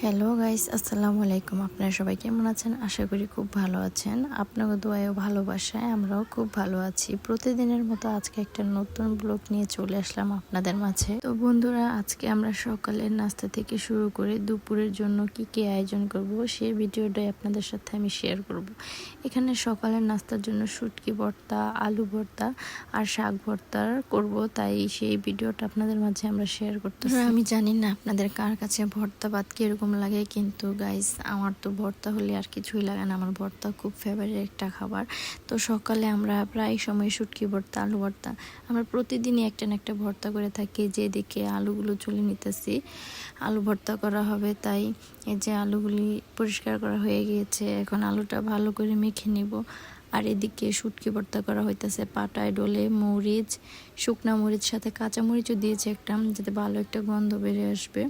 Hello guys আসসালামু আলাইকুম আপনারা সবাই কেমন আছেন আশা করি খুব ভালো আছেন আপনাকে দোয়ায়ও ভালোবাসায় আমরাও খুব ভালো আছি প্রতিদিনের মতো আজকে একটা নতুন ব্লগ নিয়ে চলে আসলাম আপনাদের মাঝে তো বন্ধুরা আজকে আমরা সকালের নাস্তা থেকে শুরু করে দুপুরের জন্য কি কি আয়োজন করব সেই ভিডিওটাই আপনাদের সাথে আমি শেয়ার করব এখানে সকালের নাস্তার জন্য শুটকি ভর্তা আলু ভর্তা আর শাক ভর্তা করব তাই সেই ভিডিওটা আপনাদের মাঝে আমরা শেয়ার করতে আমি জানি না আপনাদের কার কাছে ভর্তা ভাত কীরকম লাগে, কিন্তু গাইস আমার তো ভর্তা হলে আর কিছুই লাগে না। আমার ভর্তা খুব ফেভারিট একটা খাবার। তো সকালে আমরা প্রায় সময় শুটকি ভর্তা, আলু ভর্তা, আমরা প্রতিদিনই একটা না একটা ভর্তা করে থাকি, যেদিকে আলুগুলো চলে নিতেছি। আলু ভর্তা করা হবে, তাই এই যে আলুগুলি পরিষ্কার করা হয়ে গিয়েছে, এখন আলুটা ভালো করে মেখে নিব। আর এদিকে শুটকি ভর্তা করা হইতেছে, পাটায় ডলে, মরিচ, শুকনা মরিচ সাথে কাঁচা মরিচও দিয়েছে একটা, যাতে ভালো একটা গন্ধ বেরিয়ে আসবে।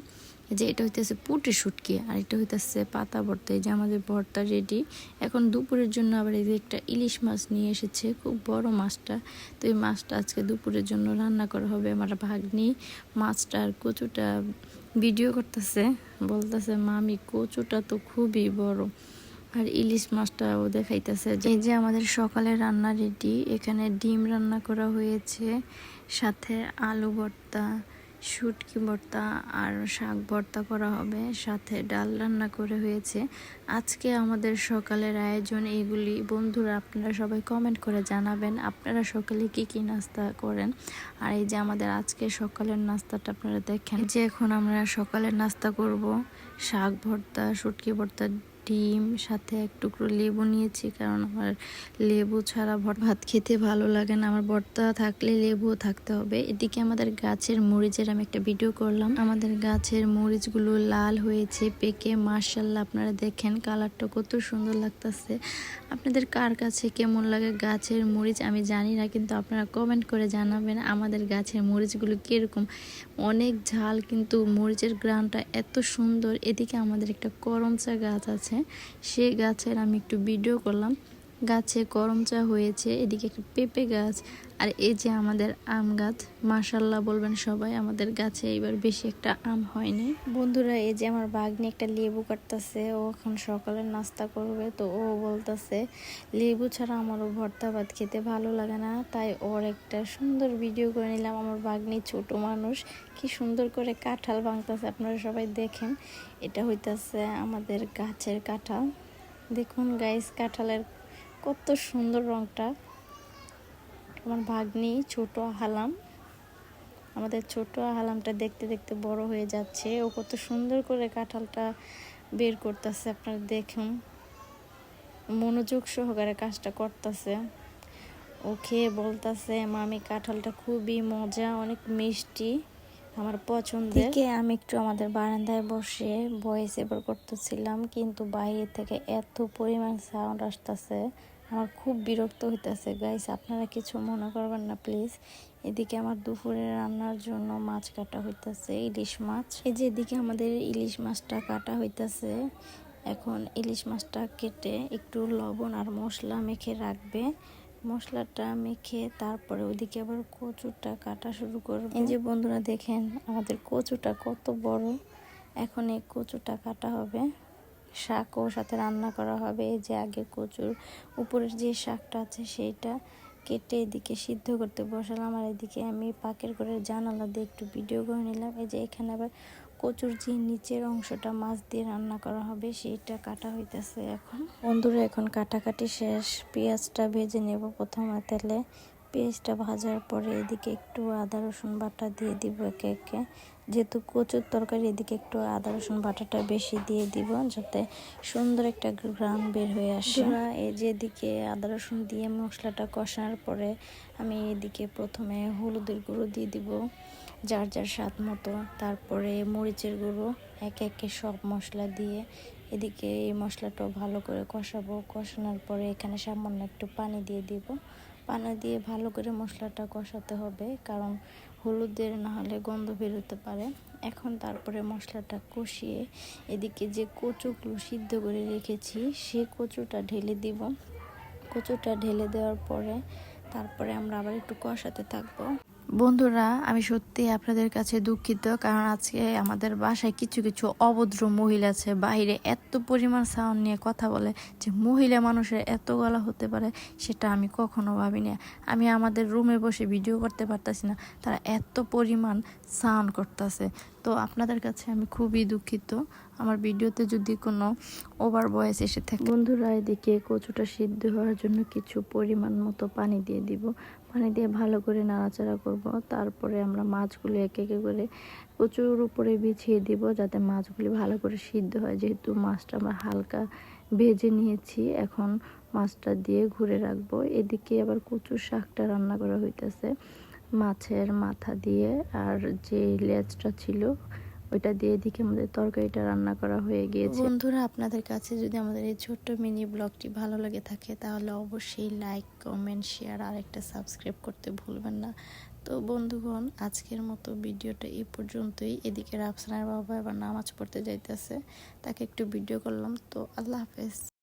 যে এটা হইতেছে পুটি শুটকি, আর এটা হইতেছে পাতা ভর্তা, এই যে আমাদের ভর্তা রেডি এখন দুপুরের জন্য আবার এই যে একটা ইলিশ মাছ নিয়ে এসেছে, খুব বড় মাছটা। তো এই মাছটা আজকে দুপুরের জন্য রান্না করা হবে আমার ভাগ্নি। মাছটা আর কচুটা ভিডিও করতেছে, বলতেছে, মামি, কচুটা তো খুবই বড়। আর ইলিশ মাছটাও দেখাইতেছে এই যে আমাদের সকালে রান্না রেডি এখানে ডিম রান্না করা হয়েছে, সাথে আলু ভর্তা শুটকি ভর্তা আর শাক ভর্তা করা হবে, সাথে ডাল রান্না করে হয়েছে। আজকে আমাদের সকালের আয়োজন এইগুলি বন্ধুরা, আপনারা সবাই কমেন্ট করে জানাবেন, আপনারা সকালে কি কি নাস্তা করেন? আর এই যে আমাদের আজকে সকালের নাস্তাটা আপনারা দেখেন। যে এখন আমরা সকালের নাস্তা করব, শাক ভর্তা, শুটকি ভর্তা ডিম, সাথে এক টুকরো লেবু নিয়েছি, কারণ আমার লেবু ছাড়া ভাত খেতে ভালো লাগে না। আমার ভর্তা থাকলে লেবুও থাকতে হবে। এদিকে আমাদের গাছের মরিচের আমি একটা ভিডিও করলাম। আমাদের গাছের মরিচগুলো লাল হয়েছে, পেকে। মার্শাল্লাহ আপনারা দেখেন কালারটা কত সুন্দর লাগতেছে। আপনাদের কার কাছে কেমন লাগে গাছের মরিচ? আমি জানি না, কিন্তু আপনারা কমেন্ট করে জানাবেন আমাদের গাছের মরিচগুলো কীরকম। অনেক ঝাল, কিন্তু মরিচের গ্রানটা এত সুন্দর। এদিকে আমাদের একটা করমচা গাছ আছে। সেই গাছের আমি একটু ভিডিও করলাম। গাছে গরম চা হয়েছে, এদিকে একটা পেঁপে গাছ, আর এই যে আমাদের আম গাছ মাসাল্লাহ বলবেন সবাই, আমাদের গাছে এবার বেশি একটা আম হয়নি। বন্ধুরা, এই যে আমার বাগনি একটা লেবু কাটতেছে, ও এখন সকালে নাস্তা করবে, তো ও বলতেছে, লেবু ছাড়া আমারও ভর্তা ভাত খেতে ভালো লাগে না। তাই ওর একটা সুন্দর ভিডিও করে নিলাম, আমার বাগনি ছোট মানুষ, কি সুন্দর করে কাঁঠাল ভাঙতেছে, আপনারা সবাই দেখেন। এটা হইতাছে আমাদের গাছের কাঁঠাল। দেখুন গাইস কাঁঠালের কত সুন্দর রংটা। আমার ভাগ্নি ছোট হালাম। আমাদের ছোট হালামটা দেখতে দেখতে বড় হয়ে যাচ্ছে। ও কত সুন্দর করে কাঁঠালটা বের করতেছে, আপনারা দেখুন। মনোযোগ সহকারে কাজটা করতেছে। ও খেয়ে বলতেছে, মামি, কাঁঠালটা খুবই মজা, অনেক মিষ্টি। আমার পছন্দের। থেকে আমি একটু আমাদের বারান্দায় বসে ভয়েস এবার করতেছিলাম, কিন্তু বাইরে থেকে এত পরিমাণ সাউন্ড আসতেছে, আমার খুব বিরক্ত হইতেছে। গাইস আপনারা কিছু মনে করবেন না প্লিজ এদিকে আমার দুপুরে রান্নার জন্য মাছ কাটা হইতেছে, ইলিশ মাছ। এই যে এদিকে আমাদের ইলিশ মাছটা কাটা হইতেছে, এখন ইলিশ মাছটা কেটে একটু লবণ আর মশলা মেখে রাখবে। মশলাটা মেখে তারপরে ওদিকে আবার কচুটা কাটা শুরু করবে। এই যে বন্ধুরা দেখেন, আমাদের কচুটা কত বড়। এখন এই কচুটা কাটা হবে। শাকও সাথে রান্না করা হবে। এই যে আগে কচুর উপরের যে শাকটা আছে সেইটা কেটে এদিকে সিদ্ধ করতে বসালাম। আর এদিকে আমি পাকের করে জানালা দিয়ে একটু ভিডিও করে নিলাম। এই যে এখানে আবার কচুর যে নিচের অংশটা মাছ দিয়ে রান্না করা হবে, সেইটা কাটা হইতেছে এখন। বন্ধুরা, এখন কাটাকাটি শেষ। পেঁয়াজটা ভেজে নেব প্রথমে তেলে। পেঁয়াজটা ভাজার পরে এদিকে একটু আদা, রসুন বাটা দিয়ে দিব একে একে। যেহেতু কচুর তরকারি, এদিকে একটু আদা, রসুন বাটাটা বেশি দিয়ে দিব যাতে সুন্দর একটা গ্রাম বের হয়ে আসে। এই যে এদিকে আদা, রসুন দিয়ে মশলাটা কষানোর পরে আমি এদিকে প্রথমে হলুদের গুঁড়ো দিয়ে দিব, যার যার স্বাদ মতো। তারপরে মরিচের গুঁড়ো, একে একে সব মশলা দিয়ে এদিকে এই মশলাটাও ভালো করে কষাবো। কষানোর পরে এখানে সামান্য একটু পানি দিয়ে দিব। পানি দিয়ে ভালো করে মশলাটা কষাতে হবে, কারণ হলুদের না হলে গন্ধ বেরোতে পারে। এখন তারপরে মশলাটা কষিয়ে এদিকে যে কচুগুলো সিদ্ধ করে রেখেছি, সে কচুটা ঢেলে দিব। কচুটা ঢেলে দেওয়ার পরে তারপরে আমরা আবার একটু কষাতে থাকব। বন্ধুরা, আমি সত্যি আপনাদের কাছে দুঃখিত কারণ আজকে আমাদের বাসায় কিছু কিছু অভদ্র মহিলা আছে। বাইরে এত পরিমাণ সাউন্ড নিয়ে কথা বলে যে মহিলা মানুষের এত গলা হতে পারে, সেটা আমি কখনো ভাবিনি। আমি আমাদের রুমে বসে ভিডিও করতে পারতাছি না। তারা এত পরিমাণ সাউন্ড করতেছে। তো আপনাদের কাছে আমি খুবই দুঃখিত। আমার ভিডিওতে যদি কোনো ওভার ভয়েস এসে থাকে। বন্ধুরা, এদিকে কচুটা সিদ্ধ হওয়ার জন্য কিছু পরিমাণ মতো পানি দিয়ে দিব। পানি দিয়ে ভালো করে নাড়াচাড়া করব। তারপরে আমরা মাছগুলো এক একে করে কচুর উপরে বিছিয়ে দিব যাতে মাছগুলি ভালো করে সিদ্ধ হয়। যেহেতু মাছটা আমরা হালকা ভেজে নিয়েছি, এখন মাছটা দিয়ে ঘুরে রাখব। এদিকে আবার কচুর শাকটা রান্না করা হইতেছে। মাছের মাথা দিয়ে আর যে লেজটা ছিল, ওইটা দিয়ে এদিকে আমাদের তরকারিটা রান্না করা হয়ে গিয়েছে। বন্ধুরা, আপনাদের কাছে যদি আমাদের এই ছোট্ট মিনি ব্লগটি ভালো লাগে থাকে, তাহলে অবশ্যই লাইক, কমেন্ট, শেয়ার আর একটা সাবস্ক্রাইব করতে ভুলবেন না। তো বন্ধুগণ, আজকের মতো ভিডিওটা এই পর্যন্তই। এদিকে রাফসানার বাবা এবার নামাজ পড়তে যাইতেছে, তাকে একটু ভিডিও করলাম। তো আল্লাহ হাফেজ।